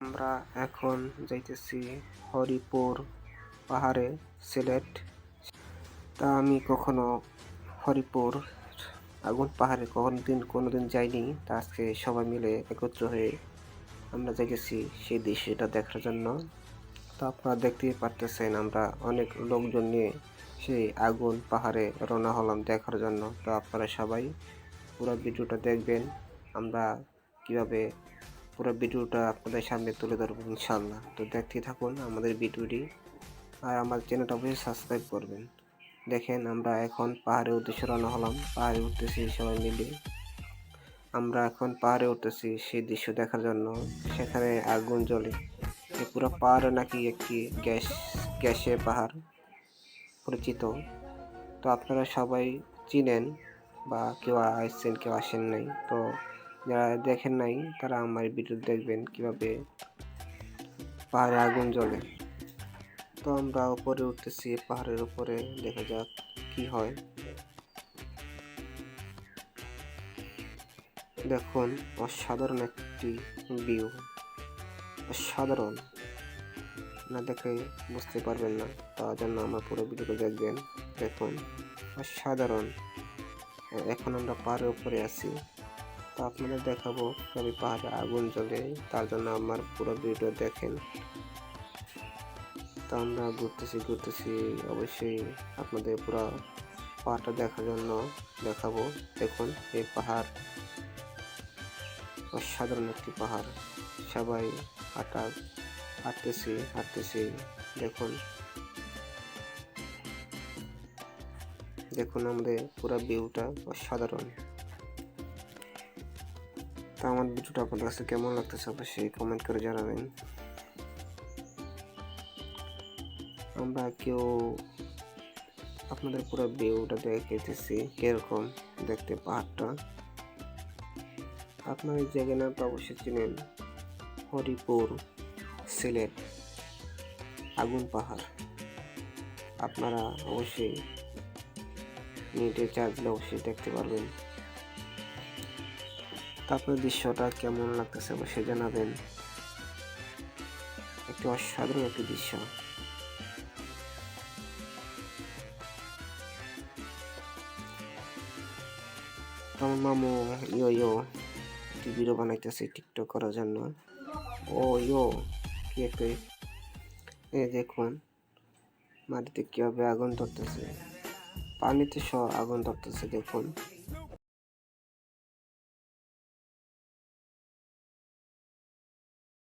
আমরা এখন যাইতেছি হরিপুর পাহাড়ে, সিলেট। তা আমি কখনো হরিপুর আগুন পাহাড়ে কখনো দিন কোনো দিন যাইনি। তা আজকে সবাই মিলে একত্র হয়ে আমরা যাইতেছি সেই দৃশ্যটা দেখার জন্য। তো আপনারা দেখতেই পারতেছেন আমরা অনেক লোকজন নিয়ে সেই আগুন পাহাড়ে রওনা হলাম দেখার জন্য। তো আপনারা সবাই পুরো ভিডিওটা দেখবেন। আমরা কীভাবে পুরো ভিডিওটা আপনাদের সামনে তুলে ধরবো ইনশাল্লাহ তো দেখতেই থাকুন আমাদের ভিডিওটি। আর আমার চ্যানেলটা অবশ্যই সাবস্ক্রাইব করবেন। দেখেন আমরা এখন পাহাড়ে উদ্দেশ্যে রওনা হলাম। পাহাড়ে উঠতেছি সবাই মিলে। আমরা এখন পাহাড়ে উঠতেছি সেই দৃশ্য দেখার জন্য। সেখানে আগুন জ্বলে। এই পুরো পাহাড়ে নাকি একটি গ্যাস, গ্যাসের পাহাড় পরিচিত। তো আপনারা সবাই চিনেন বা কেউ আসছেন কেউ আসেন নাই। তো যারা দেখেন নাই, তারা আমার ভিডিও দেখবেন কীভাবে পাহাড়ে আগুন জ্বলে। তো আমরা উপরে উঠতেছি, পাহাড়ের উপরে, দেখা যাক কি হয়। দেখুন, অসাধারণ একটি ভিউ অসাধারণ। না দেখে বুঝতে পারবেন না তার জন্য আমার পুরো ভিডিওটা দেখবেন। দেখুন, অসাধারণ। এখন আমরা পাহাড়ের উপরে আছি। তো আপনাদের দেখাবো কীভাবে পাহাড়ে আগুন জ্বলে তার জন্য আমার পুরো ভিডিও দেখেন। তো আমরা ঘুরতেছি ঘুরতেছি, অবশ্যই আপনাদের পুরো পাহাড়টা দেখার জন্য দেখাবো। দেখুন, এই পাহাড় অসাধারণ একটি পাহাড়। সবাই হাঁটা, হাঁটতেছি হাঁটতেছি, দেখুন। দেখুন আমাদের পুরো ভিউটা অসাধারণ। আমার ভিডিওটা আপনাদের কাছে কেমন লাগতেছে অবশ্যই কমেন্ট করে জানাবেন। আমরা কেউ আপনাদের পুরো ভিউটা দেখেতেছি কীরকম দেখতে পাহাড়টা। আপনার এই জায়গার নামটা অবশ্যই চিনেন, হরিপুর সিলেট আগুন পাহাড়। আপনারা অবশ্যই নেটে চার্জ দিলে অবশ্যই দেখতে পারবেন। তারপরে দৃশ্যটা কেমন লাগতেছে অবশ্যই জানাবেন। একটি অসাধারণ একটি দৃশ্য। আমার মামু ইয়ো ইয়ো একটি ভিডিও বানাইতেছে টিকটক করার জন্য। ও ইয়ো, কি একটা এই দেখুন, মাটিতে কীভাবে আগুন ধরতেছে। পানিতে সহ আগুন ধরতেছে দেখুন।